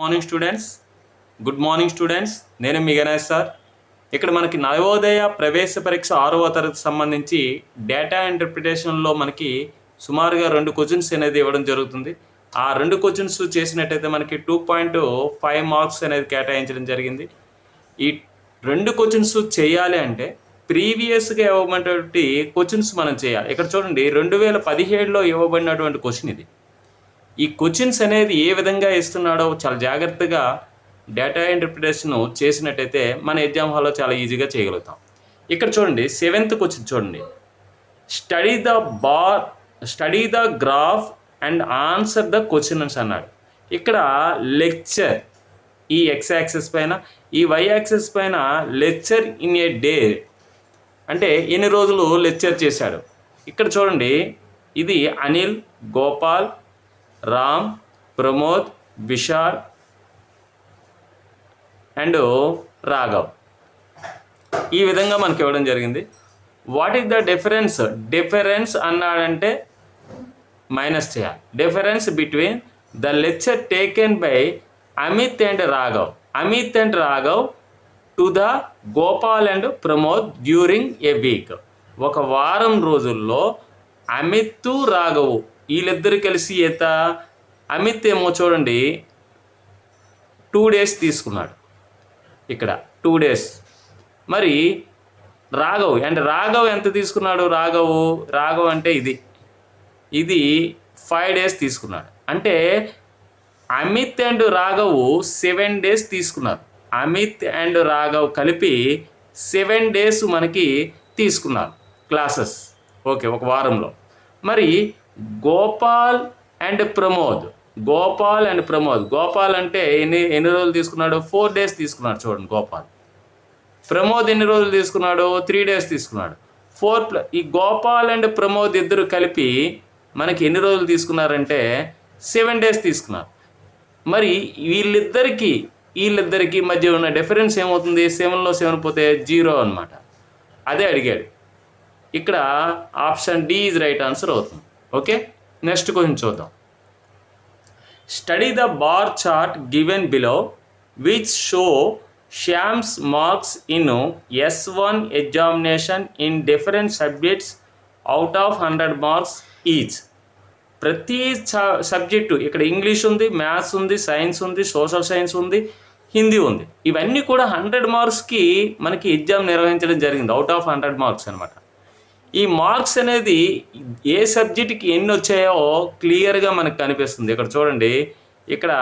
Morning students good morning students నేను మీ Ganesh sir. ఇక్కడ మనకి నవోదయ ప్రవేశ పరీక్ష ఆరవ తరగతి సంబంధించి డేటా ఇంటర్ప్రిటేషన్లో మనకి సుమారుగా రెండు క్వశ్చన్స్ అనేది ఇవ్వడం జరుగుతుంది. ఆ రెండు క్వశ్చన్స్ చేసినట్టయితే మనకి టూ పాయింట్ ఫైవ్ మార్క్స్ అనేది కేటాయించడం జరిగింది. ఈ రెండు క్వశ్చన్స్ చేయాలి అంటే ప్రీవియస్గా ఇవ్వబడినటువంటి క్వశ్చన్స్ మనం చేయాలి. ఇక్కడ చూడండి రెండు వేల పదిహేడులో ఇవ్వబడినటువంటి క్వశ్చన్ ఇది. ఈ క్వశ్చన్స్ అనేది ఏ విధంగా ఇస్తున్నాడో చాలా జాగ్రత్తగా డేటా ఇంటర్ప్రిటేషన్ చేసినట్టయితే మన ఎగ్జామ్ హాల్లో చాలా ఈజీగా చేయగలుగుతాం. ఇక్కడ చూడండి సెవెంత్ క్వశ్చన్ చూడండి. Study the bar study the graph and answer the questions అన్నాడు. ఇక్కడ లెక్చర్ ఈ ఎక్స్ యాక్సెస్ పైన ఈ వై యాక్సెస్ పైన లెక్చర్ ఇన్ ఏ డే అంటే ఎన్ని రోజులు లెక్చర్ చేశాడు. ఇక్కడ చూడండి ఇది అనిల్ గోపాల్ రామ్ ప్రమోద్ విశాల్ అండ్ రాఘవ్. ఈ విధంగా మనకి ఇవ్వడం జరిగింది. What is the difference difference అన్నాడంటే మైనస్ చేయాలి. Difference between the lecture taken by Amit and Raghav Amit and Raghav to the Gopal and Pramod during a week ఒక వారం రోజుల్లో అమిత్ రాఘవ్ వీళ్ళిద్దరు కలిసి ఈత అమిత్ ఏమో చూడండి టూ డేస్ తీసుకున్నాడు. ఇక్కడ టూ డేస్ మరి రాఘవ్ అంటే రాఘవ్ ఎంత తీసుకున్నాడు? రాఘవ్ రాఘవ్ అంటే ఇది. ఇది ఫైవ్ డేస్ తీసుకున్నాడు. అంటే Amit and Raghav seven days తీసుకున్నారు. అమిత్ అండ్ రాఘవ్ కలిపి సెవెన్ డేస్ మనకి తీసుకున్నారు క్లాసెస్. ఓకే ఒక వారంలో. మరి గోపాల్ అండ్ ప్రమోద్. గోపాల్ అండ్ ప్రమోద్. గోపాల్ అంటే ఎన్ని ఎన్ని రోజులు తీసుకున్నాడు? ఫోర్ డేస్ తీసుకున్నాడు చూడండి గోపాల్. ప్రమోద్ ఎన్ని రోజులు తీసుకున్నాడు? త్రీ డేస్ తీసుకున్నాడు. ఫోర్ ఈ గోపాల్ అండ్ ప్రమోద్ ఇద్దరు కలిపి మనకి ఎన్ని రోజులు తీసుకున్నారంటే సెవెన్ డేస్ తీసుకున్నారు. మరి వీళ్ళిద్దరికీ వీళ్ళిద్దరికీ మధ్య ఉన్న డిఫరెన్స్ ఏమవుతుంది? సెవెన్లో సెవెన్ పోతే జీరో అనమాట అదే అడిగాడు. ఇక్కడ option D is right answer అవుతుంది. ఓకే నెక్స్ట్ గురించి చూద్దాం. Study the bar chart given below which show Shyam's marks in S one examination in different subjects out of hundred marks each ప్రతి subject ఇక్కడ English ఉంది maths ఉంది science ఉంది social science ఉంది హిందీ ఉంది. ఇవన్నీ కూడా హండ్రెడ్ మార్క్స్కి మనకి ఎగ్జామ్ నిర్వహించడం జరిగింది అవుట్ ఆఫ్ హండ్రెడ్ మార్క్స్ అనమాట ఈ మార్క్స్ అనేది ఏ సబ్జెక్ట్కి ఎన్ని వచ్చాయో క్లియర్గా మనకు కనిపిస్తుంది. ఇక్కడ చూడండి ఇక్కడ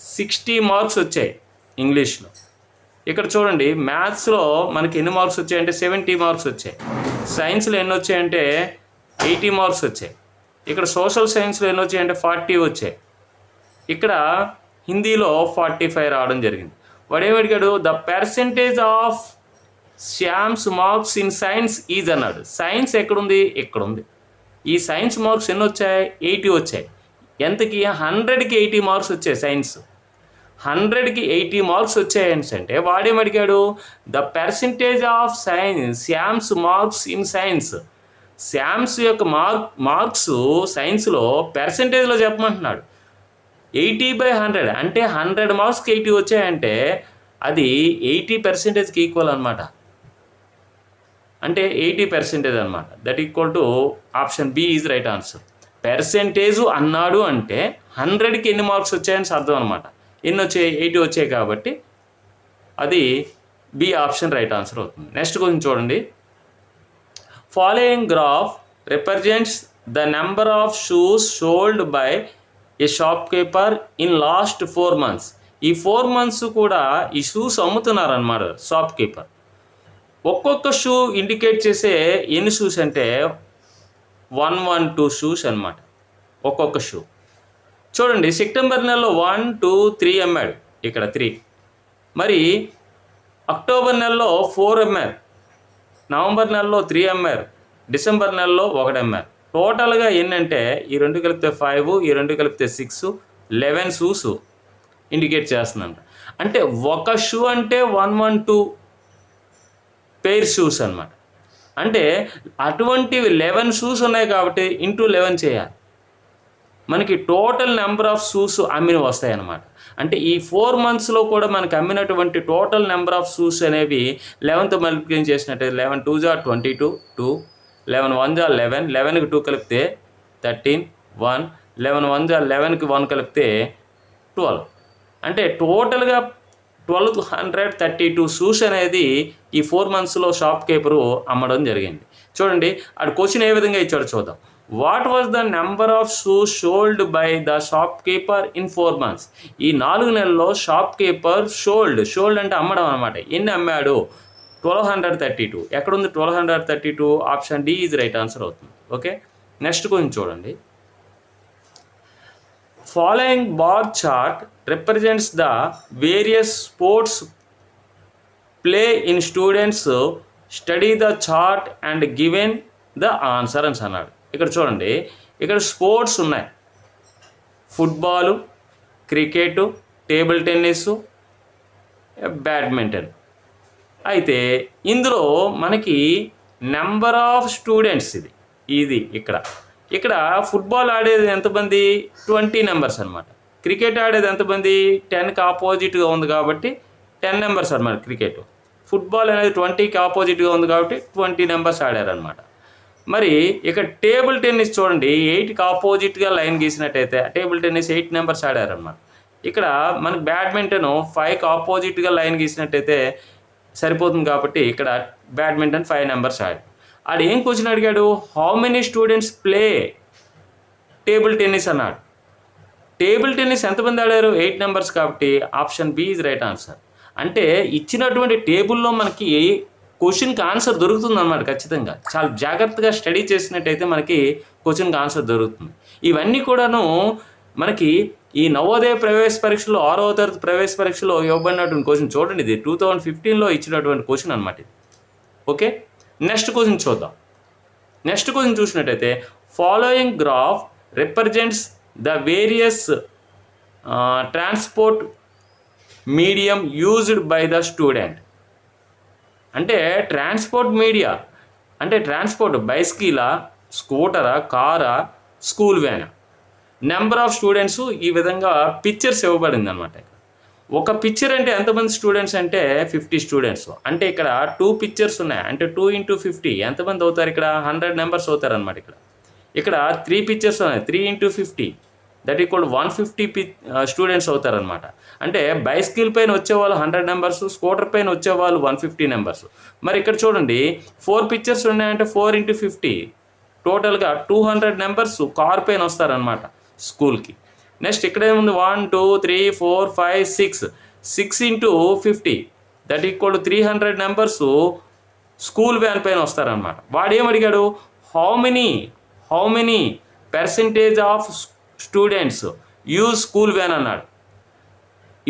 సిక్స్టీ మార్క్స్ వచ్చాయి ఇంగ్లీష్లో. ఇక్కడ చూడండి మ్యాథ్స్లో మనకి ఎన్ని మార్క్స్ వచ్చాయంటే సెవెంటీ మార్క్స్ వచ్చాయి. సైన్స్లో ఎన్ని వచ్చాయంటే ఎయిటీ మార్క్స్ వచ్చాయి. ఇక్కడ సోషల్ సైన్స్లో ఎన్ని వచ్చాయంటే ఫార్టీ వచ్చాయి. ఇక్కడ హిందీలో ఫార్టీ ఫైవ్ రావడం జరిగింది. వాడేమడిగాడు the percentage of Shyam's marks in science is అన్నాడు సైన్స్ ఎక్కడుంది? ఇక్కడ ఉంది ఈ సైన్స్ మార్క్స్ ఎన్ని వచ్చాయి? ఎయిటీ వచ్చాయి. ఎంతకి? హండ్రెడ్కి ఎయిటీ మార్క్స్ వచ్చాయి సైన్స్ హండ్రెడ్కి ఎయిటీ మార్క్స్ వచ్చాయని అంటే వాడేమడిగాడు the percentage of science Shyam's marks in science Shyam's యొక్క మార్క్ మార్క్స్ సైన్స్లో పర్సంటేజ్లో చెప్పమంటున్నాడు. ఎయిటీ బై హండ్రెడ్ అంటే హండ్రెడ్ మార్క్స్కి ఎయిటీ వచ్చాయంటే అది ఎయిటీ పర్సెంటేజ్కి ఈక్వల్ అనమాట అంటే ఎయిటీ పర్సెంటేజ్ అనమాట that equal to option B is right answer percentage అన్నాడు అంటే హండ్రెడ్కి ఎన్ని మార్క్స్ వచ్చాయని అర్థం అనమాట ఎన్ని వచ్చాయి? ఎయిటీ వచ్చాయి కాబట్టి అది బి ఆప్షన్ రైట్ ఆన్సర్ అవుతుంది. నెక్స్ట్ కొంచెం చూడండి. Following graph represents the number of shoes sold by a shopkeeper in last four months ఈ ఫోర్ మంత్స్ కూడా ఈ షూస్ అమ్ముతున్నారన్నమాట షాప్ కీపర్ ఒక్కొక్క షూ ఇండికేట్ చేసే ఎన్ని షూస్ అంటే వన్ వన్ టూ షూస్ అనమాట ఒక్కొక్క షూ. చూడండి సెప్టెంబర్ నెలలో వన్ టూ త్రీ అమ్మాడు ఇక్కడ త్రీ. మరి అక్టోబర్ నెలలో ఫోర్ అమ్మారు నవంబర్ నెలలో త్రీ ఎంఆర్ డిసెంబర్ నెలలో ఒకటి ఎంఆర్ టోటల్గా ఏంటంటే ఈ రెండు కలిపితే ఫైవ్ ఈ రెండు కలిపితే సిక్స్ లెవెన్ షూస్ ఇండికేట్ చేస్తుందంట అంటే ఒక షూ అంటే one one two pair shoes అనమాట అంటే అటువంటివి లెవెన్ షూస్ ఉన్నాయి కాబట్టి ఇంటూ లెవెన్ చేయాలి. మనకి టోటల్ నెంబర్ ఆఫ్ షూస్ అమ్మిన వస్తాయి అన్నమాట. అంటే ఈ ఫోర్ మంత్స్లో కూడా మనకి అమ్మినటువంటి టోటల్ నెంబర్ ఆఫ్ షూస్ అనేవి లెవెన్త్ మల్టిప్లై చేసినట్టు లెవెన్ టూ జా twenty two two eleven one జా లెవెన్ లెవెన్కి టూ కలిపితే థర్టీన్ వన్ లెవెన్ వన్ జా లెవెన్కి వన్ కలిపితే ట్వెల్వ్ అంటే టోటల్గా twelve hundred thirty two shoes అనేది ఈ ఫోర్ మంత్స్లో షాప్ కీపరు అమ్మడం జరిగింది. చూడండి అక్కడ క్వశ్చన్ ఏ విధంగా ఇచ్చాడు చూద్దాం. What was the number of shoes sold by the shopkeeper in four months ఈ నాలుగు నెలల్లో షాప్ కీపర్ షోల్డ్ షోల్డ్ అంటే అమ్మడం అనమాట ఎన్ని అమ్మాడు? ట్వెల్వ్ హండ్రెడ్ థర్టీ టూ ఎక్కడుంది twelve hundred thirty two option D is right answer అవుతుంది. ఓకే నెక్స్ట్ కొంచెం చూడండి. Following bar chart represents the various sports play in students study the chart and given the answer అని అన్నాడు. ఇక్కడ చూడండి ఇక్కడ sports ఉన్నాయి. Football cricket table tennis badminton అయితే ఇందులో మనకి నెంబర్ ఆఫ్ స్టూడెంట్స్ ఇది. ఇది ఇక్కడ. ఇక్కడ ఫుట్బాల్ ఆడేది ఎంతమంది? ట్వంటీ నెంబర్స్ అనమాట క్రికెట్ ఆడేది ఎంతమంది? టెన్కి ఆపోజిట్గా ఉంది కాబట్టి టెన్ నెంబర్స్ అనమాట క్రికెట్. ఫుట్బాల్ అనేది ట్వంటీకి ఆపోజిట్గా ఉంది కాబట్టి ట్వంటీ నెంబర్స్ ఆడారనమాట మరి ఇక టేబుల్ టెన్నిస్ చూడండి. ఎయిట్కి ఆపోజిట్గా లైన్ గీసినట్టయితే టేబుల్ టెన్నిస్ ఎయిట్ నెంబర్స్ ఆడారనమాట ఇక్కడ మనకి బ్యాడ్మింటన్ ఫైవ్కి ఆపోజిట్గా లైన్ గీసినట్టయితే సరిపోతుంది కాబట్టి ఇక్కడ బ్యాడ్మింటన్ ఫైవ్ నెంబర్స్ ఆడారు. ఆడు ఏం క్వశ్చన్ అడిగాడు? How many students play table tennis అన్నాడు. టేబుల్ టెన్నిస్ ఎంతమంది ఆడారు? ఎయిట్ నెంబర్స్ కాబట్టి option B is right answer అంటే ఇచ్చినటువంటి టేబుల్లో మనకి క్వశ్చన్కి ఆన్సర్ దొరుకుతుంది అనమాట ఖచ్చితంగా. చాలా జాగ్రత్తగా స్టడీ చేసినట్టయితే మనకి క్వశ్చన్కి ఆన్సర్ దొరుకుతుంది. ఇవన్నీ కూడాను మనకి ఈ నవోదయ ప్రవేశ పరీక్షలో ఆరవ తరగతి ప్రవేశ పరీక్షలో ఇవ్వబడినటువంటి క్వశ్చన్ చూడండి ఇది. టూ థౌజండ్ ఫిఫ్టీన్లో ఇచ్చినటువంటి క్వశ్చన్ అనమాట ఇది. ఓకే? నెక్స్ట్ క్వశ్చన్ చూద్దాం. నెక్స్ట్ క్వశ్చన్ చూసినట్టయితే following graph represents the various transport medium used by the student అంటే ట్రాన్స్పోర్ట్ మీడియా అంటే ట్రాన్స్పోర్ట్ బైస్కీలా స్కూటరా కారా school van number of students ఈ విధంగా పిక్చర్స్ ఇవ్వబడింది అనమాట ఒక పిక్చర్ అంటే ఎంతమంది స్టూడెంట్స్ అంటే ఫిఫ్టీ స్టూడెంట్స్ అంటే ఇక్కడ టూ పిక్చర్స్ ఉన్నాయి. అంటే టూ ఇంటూ ఫిఫ్టీ ఎంతమంది అవుతారు ఇక్కడ? హండ్రెడ్ నెంబర్స్ అవుతారు అనమాట ఇక్కడ. ఇక్కడ త్రీ పిక్చర్స్ ఉన్నాయి. Three into fifty that equal one fifty P students అవుతారనమాట అంటే బైస్కిల్ పైన వచ్చేవాళ్ళు హండ్రెడ్ నెంబర్స్ స్కూటర్ పైన వచ్చేవాళ్ళు వన్ ఫిఫ్టీ నెంబర్స్ మరి ఇక్కడ చూడండి ఫోర్ పిక్చర్స్ ఉన్నాయంటే ఫోర్ ఇంటూ ఫిఫ్టీ టోటల్గా టూ హండ్రెడ్ నెంబర్స్ కార్ పైన వస్తారనమాట స్కూల్కి నెక్స్ట్ ఇక్కడ ఏముంది one two three four five six. Six into fifty. That equal three hundred numbers school van పైన వస్తారనమాట వాడు ఏం అడిగాడు? How many how many percentage of students use school van అన్నాడు.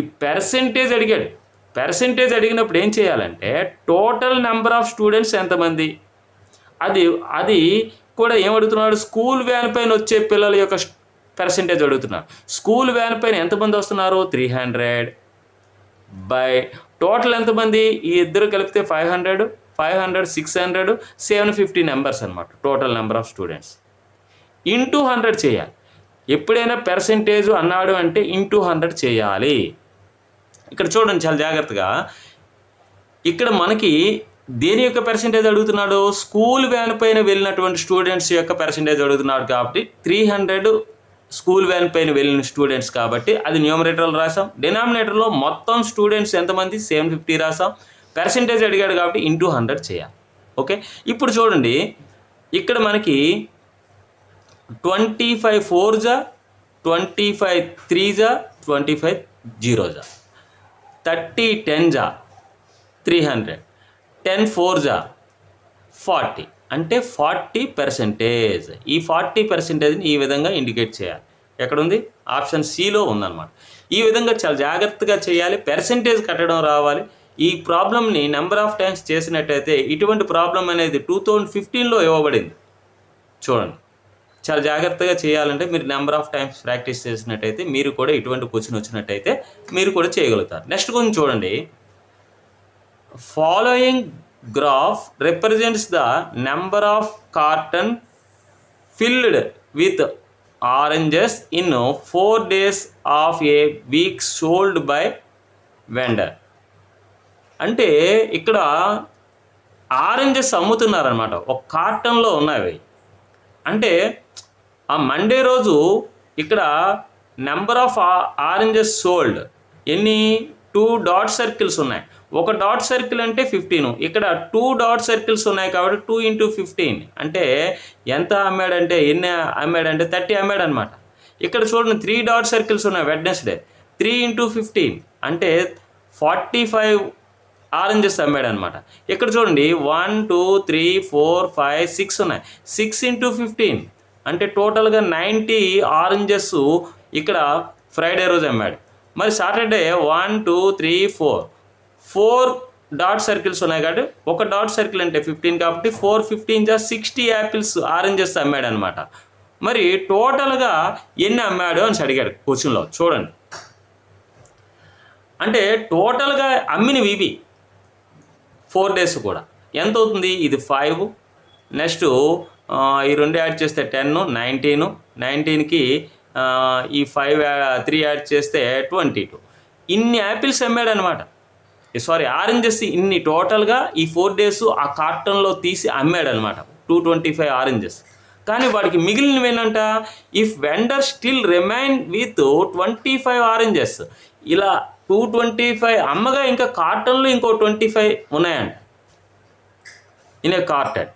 ఈ పర్సంటేజ్ అడిగాడు. పర్సంటేజ్ అడిగినప్పుడు ఏం చేయాలంటే టోటల్ నెంబర్ ఆఫ్ స్టూడెంట్స్ ఎంతమంది? అది అది కూడా ఏం అడుగుతున్నాడు? స్కూల్ వ్యాన్ పైన వచ్చే పిల్లల యొక్క పర్సంటేజ్ అడుగుతున్నారు స్కూల్ వ్యాన్ పైన ఎంతమంది వస్తున్నారు? త్రీ హండ్రెడ్ బై టోటల్ ఎంతమంది? ఈ ఇద్దరు కలిపితే five hundred five hundred six hundred seven fifty numbers అనమాట total number of students into hundred చేయాలి. ఎప్పుడైనా పర్సంటేజ్ అన్నాడు అంటే ఇంటూ హండ్రెడ్ చేయాలి. ఇక్కడ చూడండి చాలా జాగ్రత్తగా. ఇక్కడ మనకి దేని యొక్క పర్సంటేజ్ అడుగుతున్నాడు? స్కూల్ వ్యాన్ పైన వెళ్ళినటువంటి స్టూడెంట్స్ యొక్క పర్సంటేజ్ అడుగుతున్నాడు కాబట్టి త్రీ హండ్రెడ్ స్కూల్ వ్యాన్ పైన వెళ్ళిన స్టూడెంట్స్ కాబట్టి అది న్యూమరేటర్లో రాసాం డినామినేటర్లో మొత్తం స్టూడెంట్స్ ఎంతమంది? సెవెన్ ఫిఫ్టీ రాసాం పర్సంటేజ్ అడిగాడు కాబట్టి ఇంటూ హండ్రెడ్ చేయాలి. ఓకే? ఇప్పుడు చూడండి. ఇక్కడ మనకి ట్వంటీ ఫైవ్ ఫోర్ జా ట్వంటీ ఫైవ్ త్రీ జా ట్వంటీ ఫైవ్ జీరో జా థర్టీ టెన్ జా త్రీ హండ్రెడ్. టెన్ ఫోర్ జా ఫార్టీ. అంటే ఫార్టీ పర్సెంటేజ్. ఈ ఫార్టీ పర్సెంటేజ్ని ఈ విధంగా ఇండికేట్ చేయాలి. ఎక్కడుంది? ఆప్షన్ సిలో ఉందన్నమాట. ఈ విధంగా చాలా జాగ్రత్తగా చేయాలి. పర్సెంటేజ్ కట్టడం రావాలి. ఈ ప్రాబ్లమ్ని నెంబర్ ఆఫ్ టైమ్స్ చేసినట్టయితే ఇటువంటి ప్రాబ్లం అనేది టూ థౌజండ్ ఫిఫ్టీన్లో ఇవ్వబడింది. చూడండి. చాలా జాగ్రత్తగా చేయాలంటే మీరు నెంబర్ ఆఫ్ టైమ్స్ ప్రాక్టీస్ చేసినట్టయితే మీరు కూడా ఇటువంటి క్వశ్చన్ వచ్చినట్టయితే మీరు కూడా చేయగలుగుతారు. నెక్స్ట్ కొంచెం చూడండి. Following graph represents the number of carton filled with oranges in four days of a week sold by vendor అంటే ఇక్కడ ఆరెంజెస్ అమ్ముతున్నారనమాట ఒక కార్టన్లో ఉన్నవి. అంటే ఆ మండే రోజు ఇక్కడ నెంబర్ ఆఫ్ ఆరెంజెస్ సోల్డ్ ఎన్ని? టూ డాట్ సర్కిల్స్ ఉన్నాయి. ఒక డాట్ సర్కిల్ అంటే ఫిఫ్టీన్ ఇక్కడ టూ డాట్ సర్కిల్స్ ఉన్నాయి కాబట్టి టూ ఇంటూ ఫిఫ్టీన్ అంటే ఎంత అమ్మాడంటే ఎన్ని అమ్మాడంటే థర్టీ అమ్మాడనమాట ఇక్కడ చూడండి త్రీ డాట్ సర్కిల్స్ ఉన్నాయి వెడ్నెస్డే త్రీ ఇంటూ ఫిఫ్టీన్ అంటే ఫార్టీ ఫైవ్ ఆరెంజెస్ అమ్మాడనమాట ఇక్కడ చూడండి one two three four five six ఉన్నాయి. సిక్స్ ఇంటూ ఫిఫ్టీన్ అంటే టోటల్గా నైంటీ ఆరెంజెస్ ఇక్కడ ఫ్రైడే రోజు అమ్మాడు మరి Saturday one two three four four dot circles ఉన్నాయి కాబట్టి ఒక డాట్ సర్కిల్ అంటే ఫిఫ్టీన్ కాబట్టి ఫోర్ ఫిఫ్టీన్ జా సిక్స్టీ యాపిల్స్ ఆరెంజెస్ అమ్మాడు అనమాట మరి టోటల్గా ఎన్ని అమ్మాడు అని అడిగాడు క్వశ్చన్లో. చూడండి. అంటే టోటల్గా అమ్మినవి ఇవి ఫోర్ డేస్ కూడా. ఎంత అవుతుంది? ఇది ఫైవ్. నెక్స్ట్ ఈ రెండు యాడ్ చేస్తే టెన్ నైన్టీన్. నైన్టీన్కి ఈ ఫైవ్ త్రీ యాడ్ చేస్తే ట్వంటీ టూ. ఇన్ని యాపిల్స్ అమ్మాడు అనమాట సారీ ఆరెంజెస్ ఇన్ని టోటల్గా ఈ ఫోర్ డేస్ ఆ కార్టన్లో తీసి అమ్మాడు అనమాట టూ ట్వంటీ ఫైవ్ ఆరెంజెస్ కానీ వాడికి మిగిలినవి ఏంటంట? If vendor still remain with twenty five oranges ఇలా టూ ట్వంటీ ఫైవ్ అమ్మగా ఇంకా కార్టన్లో ఇంకో ట్వంటీ ఫైవ్ ఉన్నాయంట. In a carton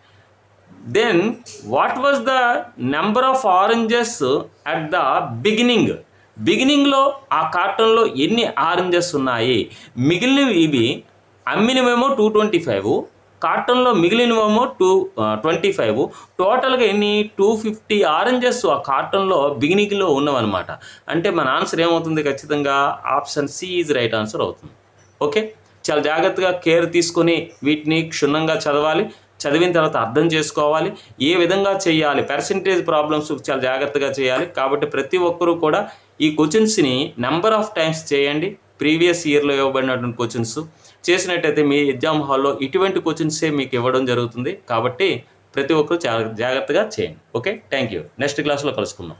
then what was the number of oranges at the beginning బిగినింగ్లో ఆ కార్టన్లో ఎన్ని ఆరెంజెస్ ఉన్నాయి? మిగిలినవి ఇవి. అమ్మినవేమో టూ ట్వంటీ ఫైవ్ కార్టన్లో మిగిలినవేమో టూ ట్వంటీ ఫైవ్ టోటల్గా ఎన్ని? టూ ఫిఫ్టీ ఆరెంజెస్ ఆ కార్టన్లో బిగినింగ్లో ఉన్నవన్నమాట. అంటే మన ఆన్సర్ ఏమవుతుంది ఖచ్చితంగా? Option C is right answer అవుతుంది. ఓకే? చాలా జాగ్రత్తగా కేర్ తీసుకొని వీటిని క్షుణ్ణంగా చదవాలి. చదివిన తర్వాత అర్థం చేసుకోవాలి ఏ విధంగా చేయాలి పర్సంటేజ్ ప్రాబ్లమ్స్ చాలా జాగ్రత్తగా చేయాలి. కాబట్టి ప్రతి ఒక్కరూ కూడా ఈ క్వశ్చన్స్ని నెంబర్ ఆఫ్ టైమ్స్ చేయండి. ప్రీవియస్ ఇయర్లో ఇవ్వబడినటువంటి క్వశ్చన్స్ చేసినట్టయితే మీ ఎగ్జామ్ హాల్లో ఇటువంటి క్వశ్చన్సే మీకు ఇవ్వడం జరుగుతుంది. కాబట్టి ప్రతి ఒక్కరూ జాగ్రత్తగా చేయండి. ఓకే థ్యాంక్ యూ నెక్స్ట్ క్లాస్లో కలుసుకుందాం.